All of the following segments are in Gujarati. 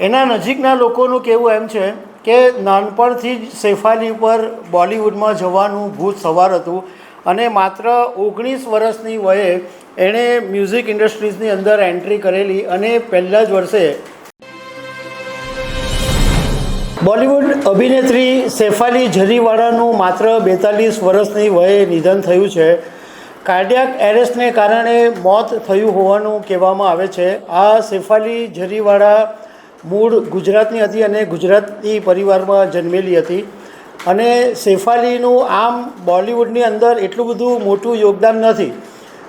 એના નજીકના લોકોનું કહેવું એમ છે કે નાનપણથી જ શેફાલી ઉપર બોલિવૂડમાં જવાનું ભૂત સવાર હતું અને માત્ર ઓગણીસ વર્ષની વયે એણે મ્યુઝિક ઇન્ડસ્ટ્રીઝની અંદર એન્ટ્રી કરેલી અને પહેલાં જ વર્ષે બોલિવૂડ અભિનેત્રી શેફાલી જરીવાળાનું માત્ર બેતાલીસ વર્ષની વયે નિધન થયું છે. કાર્ડિયાક એરેસ્ટને કારણે મોત થયું હોવાનું કહેવામાં આવે છે. આ શેફાલી જરીવાળા મૂળ ગુજરાતની હતી અને ગુજરાતી પરિવારમાં જન્મેલી હતી. અને શેફાલીનું આમ બોલિવૂડની અંદર એટલું બધું મોટું યોગદાન નથી.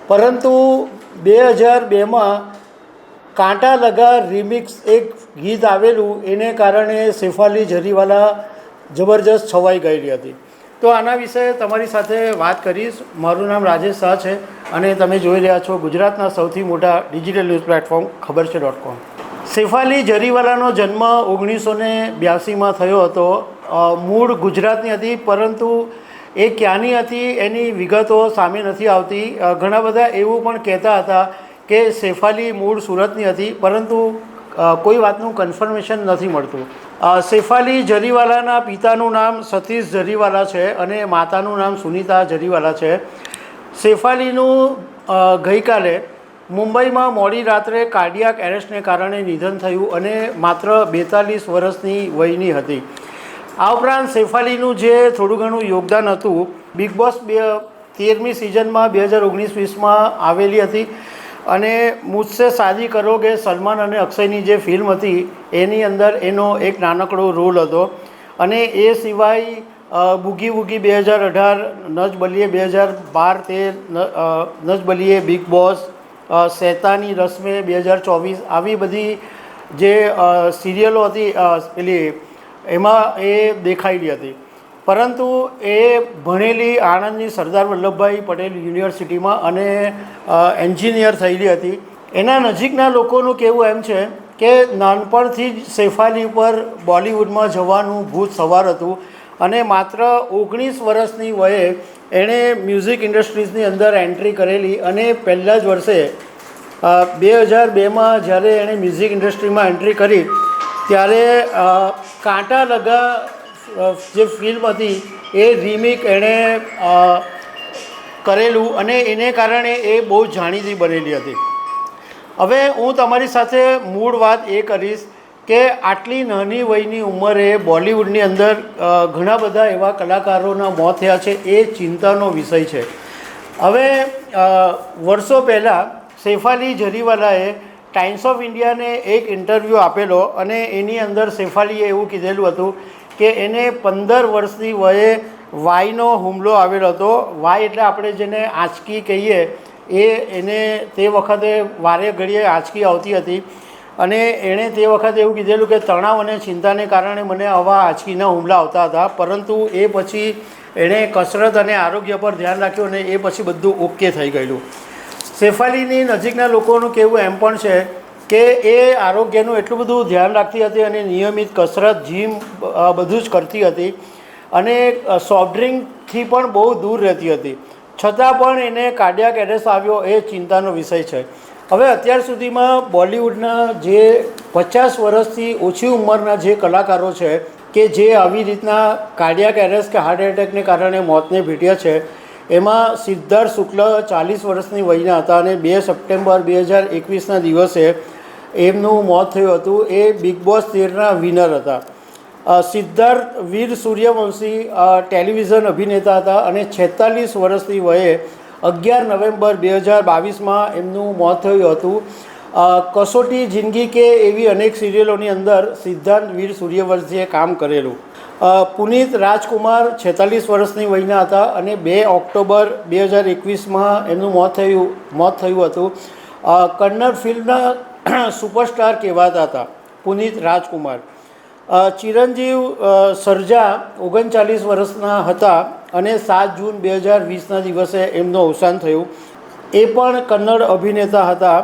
પરંતુ બે હજાર બેમાં કાંટા લગા રિમિક્સ એક ગીત આવેલું, એને કારણે શેફાલી જરીવાલા જબરજસ્ત છવાઈ ગયેલી હતી. તો આના વિશે તમારી સાથે વાત કરીશ. મારું નામ રાજેશ શાહ છે અને તમે જોઈ રહ્યા છો ગુજરાતના સૌથી મોટા ડિજિટલ ન્યૂઝ પ્લેટફોર્મ, ખબર છે ડોટ કોમ. શેફાલી જરીવાલાનો જન્મ ઓગણીસો ને બ્યાસીમાં થયો હતો. મૂળ ગુજરાતની હતી, પરંતુ એ ક્યાંની હતી એની વિગતો સામે નથી આવતી. ઘણા બધા એવું પણ કહેતા હતા કે શેફાલી મૂળ સુરતની હતી, પરંતુ કોઈ વાતનું કન્ફર્મેશન નથી મળતું. શેફાલી જરીવાલાના પિતાનું નામ સતીશ જરીવાલા છે અને માતાનું નામ સુનીતા જરીવાલા છે. શેફાલીનું ગઈકાલે મુંબઈમાં મોડી રાત્રે કાર્ડિયાક એરેસ્ટને કારણે નિધન થયું અને માત્ર બેતાલીસ વર્ષની વયની હતી. આ ઉપરાંત શેફાલીનું જે થોડું ઘણું યોગદાન હતું, બિગ બોસ બે, તેરમી સિઝનમાં બે હજાર ઓગણીસ વીસમાં આવેલી હતી અને મુझसे શાદી કરોગે સલમાન અને અક્ષયની જે ફિલ્મ હતી, એની અંદર એનો એક નાનકડો રોલ હતો. અને એ સિવાય બુગી બુગી બે હજાર અઢાર, નજ બલીએ બે હજાર બાર તેર નજ બલીએ બિગ બોસ શેતાની રસમે બે હજાર ચોવીસ આવી બધી જે સિરિયલો હતી પેલી, એમાં એ દેખાયેલી હતી. પરંતુ એ ભણેલી આણંદની સરદાર વલ્લભભાઈ પટેલ યુનિવર્સિટીમાં અને એન્જિનિયર થયેલી હતી. એના નજીકના લોકોનું કહેવું એમ છે કે નાનપણથી જ શેફાલી ઉપર બોલિવૂડમાં જવાનું ભૂત સવાર હતું અને માત્ર ઓગણીસ વર્ષની વયે એણે મ્યુઝિક ઇન્ડસ્ટ્રીઝની અંદર એન્ટ્રી કરેલી અને પહેલાં જ વર્ષે બે હજાર બેમાં જ્યારે એણે મ્યુઝિક ઇન્ડસ્ટ્રીમાં એન્ટ્રી કરી, ત્યારે કાંટા લગા જે ફિલ્મ હતી એ રીમેક એણે કરેલું અને એને કારણે એ બહુ જાણીતી બનેલી હતી. હવે હું તમારી સાથે મૂળ વાત એ કરીશ કે આટલી નાની વયની ઉંમરે બોલિવૂડની અંદર ઘણા બધા એવા કલાકારોના મોત થયા છે એ ચિંતાનો વિષય છે. હવે વર્ષો પહેલાં શેફાલી જરીવાલાએ ટાઈમ્સ ઓફ ઇન્ડિયાને એક ઇન્ટરવ્યૂ આપેલો અને એની અંદર શેફાલીએ એવું કીધેલું હતું કે એને પંદર વર્ષની વયે વાયનો હુમલો આવેલો હતો. વાય એટલે આપણે જેને આંચકી કહીએ, એ એને તે વખતે વારે ઘડીએ આંચકી આવતી હતી. અને એણે તે વખતે એવું કીધેલું કે તણાવ અને ચિંતાને કારણે મને આવા આંચકીના હુમલા આવતા હતા, પરંતુ એ પછી એણે કસરત અને આરોગ્ય પર ધ્યાન રાખ્યું અને એ પછી બધું ઓકે થઈ ગયેલું. શેફાલીની નજીકના લોકોનું કહેવું એમ પણ છે કે એ આરોગ્યનું એટલું બધું ધ્યાન રાખતી હતી અને નિયમિત કસરત જીમ બધું જ કરતી હતી અને સોફ્ટ ડ્રિંકથી પણ બહુ દૂર રહેતી હતી. છતાં પણ એને કાર્ડિયાક એરેસ્ટ આવ્યો એ ચિંતાનો વિષય છે. હવે અત્યાર સુધીમાં બોલિવૂડના જે પચાસ વર્ષથી ઓછી ઉંમરના જે કલાકારો છે, કે જે આવી રીતના કાર્ડિયાક એરેસ્ટ કે હાર્ટ એટેકને કારણે મોતને ભેટ્યા છે, એમાં સિદ્ધાર્થ શુક્લ ચાલીસ વર્ષની વયના હતા અને બે સપ્ટેમ્બર બે હજાર એકવીસના દિવસે એમનું મોત થયું હતું. એ બિગ બોસ તેરના વિનર હતા. સિદ્ધાર્થ વીર સૂર્યવંશી ટેલિવિઝન અભિનેતા હતા અને છેતાલીસ વર્ષની વયે અગિયાર નવેમ્બર બે હજાર બાવીસમાં એમનું મોત થયું હતું. કસોટી જિંદગી કે એવી અનેક સિરિયલોની અંદર સિદ્ધાંત વીર સૂર્યવંશીએ કામ કરેલું. પુનિત રાજકુમાર છેતાલીસ વર્ષની વયના હતા અને બે ઓક્ટોબર બે હજાર એકવીસમાં એમનું મોત થયું મોત થયું હતું. કન્નડ ફિલ્મના સુપરસ્ટાર કહેવાતા હતા, પુનીત રાજકુમાર. ચિરંજીવ સરજા ઓગણચાલીસ વર્ષના હતા. અને સાત જૂન બે હજાર વીસના દિવસે એમનું અવસાન થયું. એ પણ કન્નડ અભિનેતા હતા.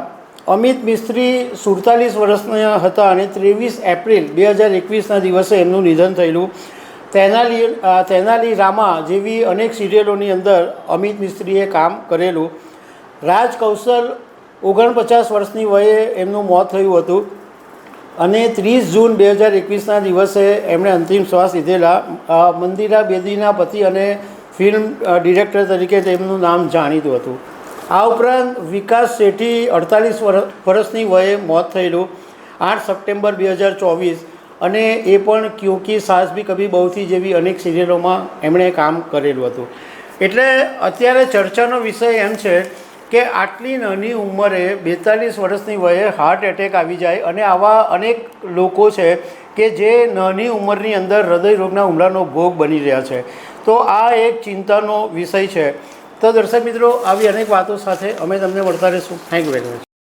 અમિત મિસ્ત્રી સુડતાલીસ વર્ષના હતા અને ત્રેવીસ એપ્રિલ બે હજાર એકવીસના દિવસે એમનું નિધન થયેલું. તેનાલી તેનાલી રામા જેવી અનેક સિરિયલોની અંદર અમિત મિસ્ત્રીએ કામ કરેલું. રાજ કૌશલ ઓગણપચાસ વર્ષની વયે એમનું મોત થયું હતું. અને ત્રીસ જૂન બે હજાર એકવીસના દિવસે એમણે અંતિમ શ્વાસ લીધેલા મંદિરા બેદીના પતિ અને ફિલ્મ ડિરેક્ટર તરીકે તેમનું નામ જાણીતું હતું. આ ઉપરાંત વિકાસ શેઠી અડતાલીસ વર્ષની વયે મોત થયેલું, આઠ સપ્ટેમ્બર બે હજાર ચોવીસ, અને એ પણ ક્યોંકી સાસ ભી કભી બહુથી જેવી અનેક સિરિયલોમાં એમણે કામ કરેલું હતું. એટલે અત્યારે ચર્ચાનો વિષય એમ છે કે આટલી નાની ઉંમરે બેતાલીસ વર્ષની વયે હાર્ટ એટેક આવી જાય અને આવા અનેક લોકો છે કે જે નાની ઉંમરની અંદર હૃદય રોગના હુમલાનો ભોગ બની રહ્યા છે. તો આ એક ચિંતાનો વિષય છે. તો દર્શક મિત્રો, આવી અનેક વાતો સાથે અમે તમને મળતા રહીશું. Thank you very much